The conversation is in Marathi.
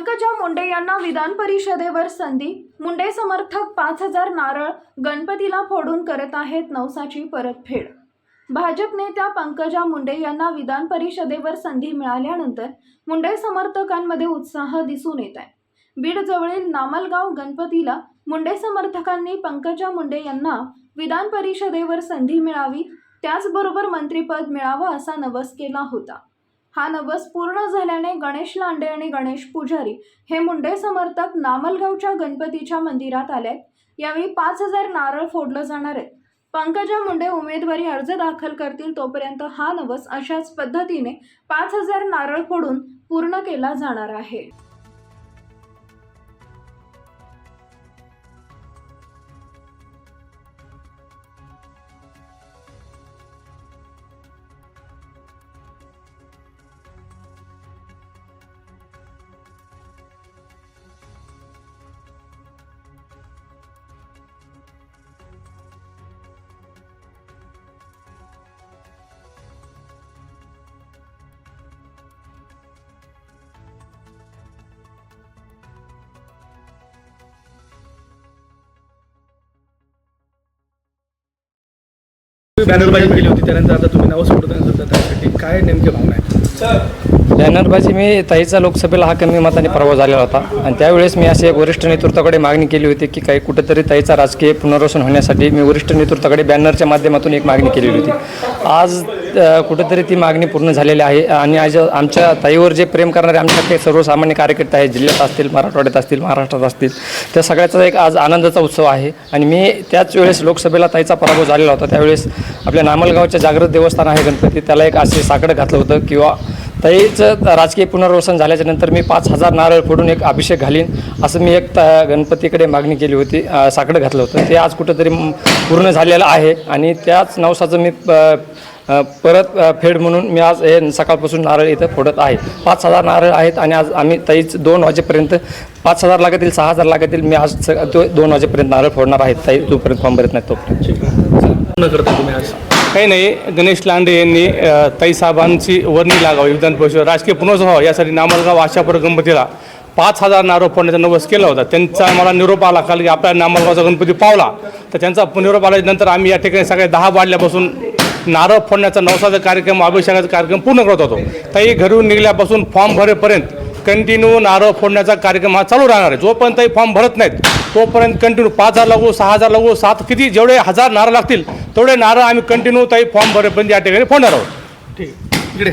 पंकजा मुंडे यांना विधान परिषदेवर संधी. मुंडे समर्थक पाच हजार नारळ गणपतीला फोडून करत आहेत नवसाची परतफेड. भाजप नेत्या पंकजा मुंडे यांना विधान परिषदेवर संधी मिळाल्यानंतर मुंडे समर्थकांमध्ये उत्साह दिसून येत आहे. बीडजवळील नामलगाव गणपतीला मुंडे समर्थकांनी पंकजा मुंडे यांना विधान परिषदेवर संधी मिळावी त्याचबरोबर मंत्रिपद मिळावं असा नवस केला होता. हा नवस पूर्ण झाल्याने गणेश लांडे आणि गणेश पुजारी हे मुंडे समर्थक नामलगावच्या गणपतीच्या मंदिरात आले यावेळी पाच हजार नारळ फोडलं जाणार आहे पंकजा मुंडे उमेदवारी अर्ज दाखल करतील तोपर्यंत हा नवस अशाच पद्धतीने पाच हजार नारळ फोडून पूर्ण केला जाणार आहे. बॅनरबाजी केली होती त्यानंतर आता तुम्ही नाव सोडत त्यासाठी काय नेमकी भावना आहे? बॅनरबाजी मी ताईचा लोकसभेला हा कमी मताने पराभव झालेला होता. आणि त्यावेळेस मी असे वरिष्ठ नेतृत्वाकडे मागणी केली होती की काही कुठेतरी ताईचा राजकीय पुनर्वसन होण्यासाठी मी वरिष्ठ नेतृत्वाकडे बॅनरच्या माध्यमातून एक मागणी केलेली होती. आज कुठेतरी ती मागणी पूर्ण झालेली आहे. आणि आज आमच्या ताईवर जे प्रेम करणारे आमच्याकडे सर्वसामान्य कार्यकर्ते आहेत जिल्ह्यात असतील मराठवाड्यात असतील महाराष्ट्रात असतील त्या सगळ्याचा एक आज आनंदाचा उत्सव आहे. आणि मी त्याच वेळेस लोकसभेला ताईचा पराभव झालेला होता. त्यावेळेस आपल्या नामलगावच्या जागृत देवस्थान आहे गणपती. त्याला एक असे साकडं घातलं होतं किंवा ताईचं राजकीय पुनर्वसन झाल्याच्यानंतर मी पाच हजार नारळ फोडून एक अभिषेक घालीन असं मी एक त- गणपतीकडे मागणी केली होती. साकडं घातलं होतं. ते आज कुठंतरी पूर्ण झालेलं आहे. आणि त्याच नवसाचं मी परत फेड म्हणून मी आज हे सकाळपासून नारळ इथं फोडत आहे. पाच हजार नारळ आहेत आणि आज आम्ही ताईच दोन वाजेपर्यंत पाच हजार लागतील सहा हजार लागतील. मी आज दोन वाजेपर्यंत नारळ फोडणार आहेत ताई जोपर्यंत फॉर्म भरत नाही तोपर्यंत. पूर्ण करता तुम्ही आज. काही नाही गणेश लांडे यांनी अ, ताई साहेबांची वर्णी लागावी विधान परिषद राजकीय पुनर्वसन व्हावं यासाठी नामलगाव आशापूर गणपतीला पाच हजार नारळ फोडण्याचा नवस केला होता. त्यांचा मला निरोप आला काल की आपल्या नामलगावचा गणपती पावला. तर त्यांचा निरोप आल्यानंतर आम्ही या ठिकाणी सगळे दहा वाढल्यापासून नारळ फोडण्याचा नवसाचा कार्यक्रम अभिषेकाचा कार्यक्रम पूर्ण करत होतो. ताई घरून निघल्यापासून फॉर्म भरेपर्यंत कंटिन्यू नारळ फोडण्याचा कार्यक्रम हा चालू राहणार आहे. जोपर्यंत ताई फॉर्म भरत नाहीत तोपर्यंत कंटिन्यू पाच हजार लागू सहा हजार लागू सात किती जेवढे हजार नारळ लागतील तेवढे नारळ आम्ही कंटिन्यू ताई फॉर्म भरेपर्यंत या ठिकाणी फोडणार आहोत. ठीक. आहे इकडे.